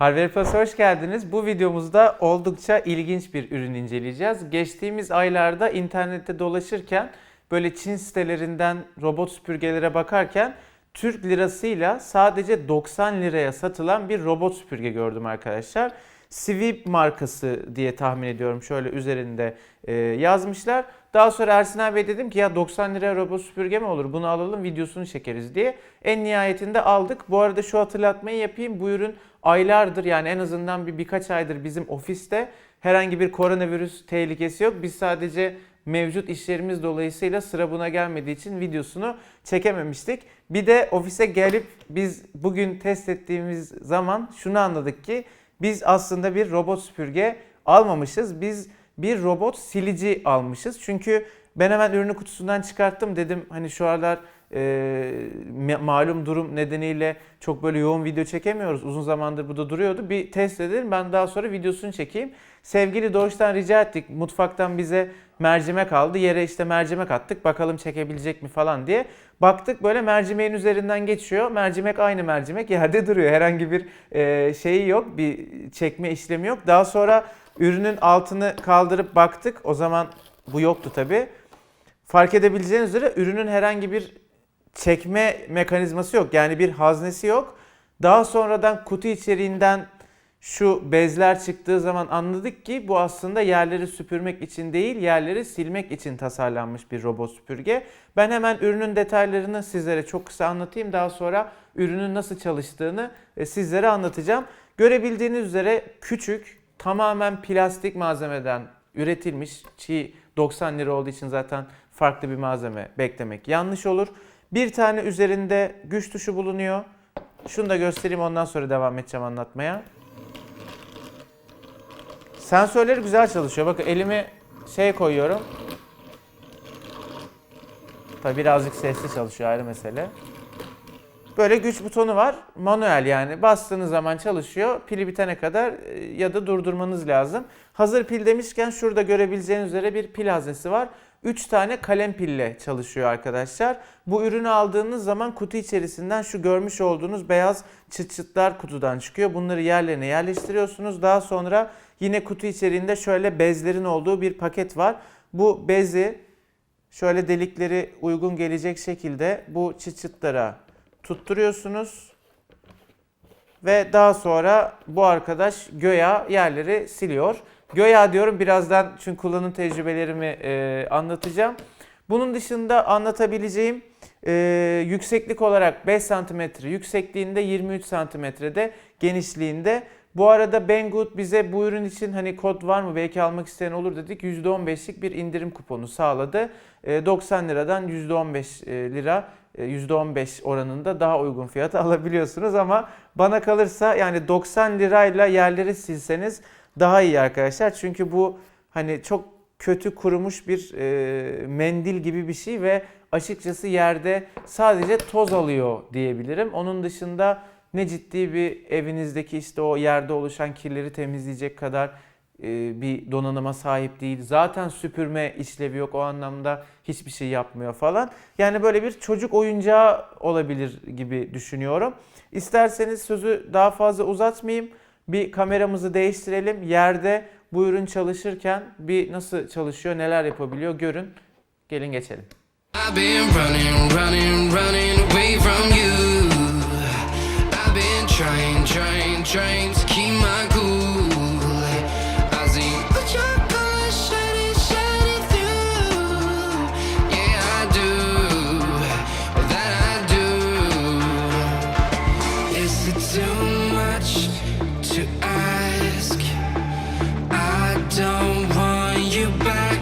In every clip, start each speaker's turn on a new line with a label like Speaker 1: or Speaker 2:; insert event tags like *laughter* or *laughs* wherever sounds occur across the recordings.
Speaker 1: Harvey Plus'a hoş geldiniz. Bu videomuzda oldukça ilginç bir ürün inceleyeceğiz. Geçtiğimiz aylarda internette dolaşırken böyle Çin sitelerinden robot süpürgelere bakarken Türk lirasıyla sadece 90 liraya satılan bir robot süpürge gördüm arkadaşlar. Sweep markası diye tahmin ediyorum. Şöyle üzerinde e, yazmışlar. Daha sonra Ersin abi dedim ki ya 90 liraya robot süpürge mi olur? Bunu alalım videosunu çekeriz diye. En nihayetinde aldık. Bu arada şu hatırlatmayı yapayım. Bu ürün aylardır yani en azından bir birkaç aydır bizim ofiste herhangi bir koronavirüs tehlikesi yok. Biz sadece mevcut işlerimiz dolayısıyla sıra buna gelmediği için videosunu çekememiştik. Bir de ofise gelip biz bugün test ettiğimiz zaman şunu anladık ki biz aslında bir robot süpürge almamışız. Biz bir robot silici almışız. Çünkü ben hemen ürünü kutusundan çıkarttım dedim hani şu aralar e, malum durum nedeniyle çok böyle yoğun video çekemiyoruz. Uzun zamandır bu da duruyordu. Bir test edelim ben daha sonra videosunu çekeyim. Sevgili Doğuş'tan rica ettik. Mutfaktan bize mercimek aldı. Yere işte mercimek attık. Bakalım çekebilecek mi falan diye. Baktık böyle mercimeğin üzerinden geçiyor. Mercimek aynı mercimek yerde duruyor. Herhangi bir e, şeyi yok. Bir çekme işlemi yok. Daha sonra ürünün altını kaldırıp baktık. O zaman bu yoktu tabii. Fark edebileceğiniz üzere ürünün herhangi bir çekme mekanizması yok. Yani bir haznesi yok. Daha sonradan kutu içeriğinden şu bezler çıktığı zaman anladık ki bu aslında yerleri süpürmek için değil, yerleri silmek için tasarlanmış bir robot süpürge. Ben hemen ürünün detaylarını sizlere çok kısa anlatayım. Daha sonra ürünün nasıl çalıştığını e, sizlere anlatacağım. Görebildiğiniz üzere küçük, tamamen plastik malzemeden üretilmiş çiğ 90 lira olduğu için zaten farklı bir malzeme beklemek yanlış olur. Bir tane üzerinde güç tuşu bulunuyor. Şunu da göstereyim ondan sonra devam edeceğim anlatmaya. Sensörleri güzel çalışıyor. Bakın elimi şey koyuyorum. Tabi birazcık sesli çalışıyor ayrı mesele. Böyle güç butonu var. Manuel yani. Bastığınız zaman çalışıyor. Pili bitene kadar e, ya da durdurmanız lazım. Hazır pil demişken şurada görebileceğiniz üzere bir pil haznesi var. 3 tane kalem pille çalışıyor arkadaşlar. Bu ürünü aldığınız zaman kutu içerisinden şu görmüş olduğunuz beyaz çıt çıtlar kutudan çıkıyor. Bunları yerlerine yerleştiriyorsunuz. Daha sonra yine kutu içeriğinde şöyle bezlerin olduğu bir paket var. Bu bezi şöyle delikleri uygun gelecek şekilde bu çıt çıtlara tutturuyorsunuz. Ve daha sonra bu arkadaş göya yerleri siliyor. Göya diyorum birazdan çünkü kullanım tecrübelerimi e, anlatacağım. Bunun dışında anlatabileceğim e, yükseklik olarak 5 cm, yüksekliğinde 23 cm'de, genişliğinde. Bu arada Banggood bize bu ürün için hani kod var mı belki almak isteyen olur dedik. %15'lik bir indirim kuponu sağladı. E, 90 liradan %15 e, lira %15 oranında daha uygun fiyata *laughs* alabiliyorsunuz ama bana kalırsa yani 90 lirayla yerleri silseniz daha iyi arkadaşlar. Çünkü bu hani çok kötü kurumuş bir e, mendil gibi bir şey ve açıkçası yerde sadece toz alıyor diyebilirim. Onun dışında ne ciddi bir evinizdeki işte o yerde oluşan kirleri temizleyecek kadar e, bir donanıma sahip değil. Zaten süpürme işlevi yok o anlamda hiçbir şey yapmıyor falan. Yani böyle bir çocuk oyuncağı olabilir gibi düşünüyorum. İsterseniz sözü daha fazla uzatmayayım. Bir kameramızı değiştirelim. Yerde bu ürün çalışırken bir nasıl çalışıyor, neler yapabiliyor görün. Gelin geçelim.
Speaker 2: I've been running, running, running away from you. Keep my cool. I see your through. Yeah, I do. That I do. Is it too much to ask? I don't want you back.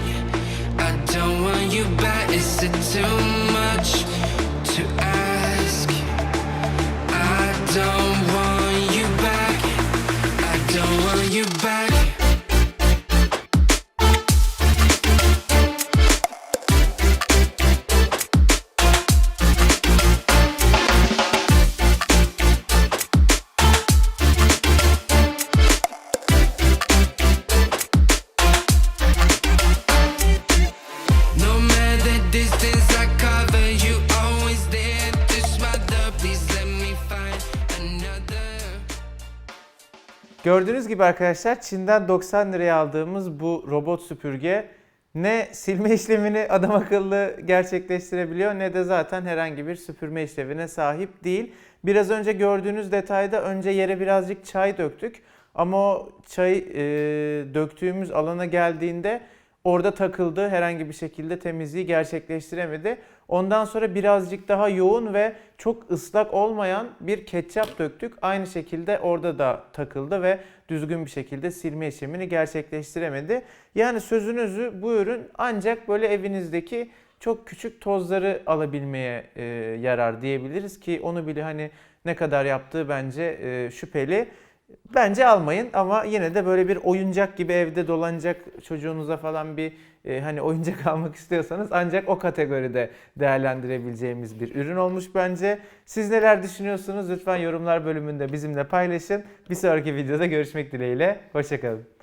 Speaker 2: I don't want you back. Is it too you back.
Speaker 1: Gördüğünüz gibi arkadaşlar Çin'den 90 liraya aldığımız bu robot süpürge ne silme *laughs* işlemini adam akıllı gerçekleştirebiliyor ne de zaten herhangi bir süpürme işlevine sahip değil. Biraz önce gördüğünüz detayda önce yere birazcık çay döktük ama o çay e, döktüğümüz alana geldiğinde orada takıldı herhangi bir şekilde temizliği gerçekleştiremedi. Ondan sonra birazcık daha yoğun ve çok ıslak olmayan bir ketçap döktük. Aynı şekilde orada da takıldı ve düzgün bir şekilde silme işlemini gerçekleştiremedi. Yani sözün özü bu ürün ancak böyle evinizdeki çok küçük tozları alabilmeye e, yarar diyebiliriz ki onu bile hani ne kadar yaptığı bence e, şüpheli. Bence almayın ama yine de böyle bir oyuncak gibi evde dolanacak çocuğunuza falan bir e, hani oyuncak *laughs* almak istiyorsanız ancak o kategoride değerlendirebileceğimiz bir ürün olmuş bence. Siz neler düşünüyorsunuz? Lütfen yorumlar bölümünde bizimle paylaşın. Bir sonraki videoda görüşmek dileğiyle. Hoşçakalın.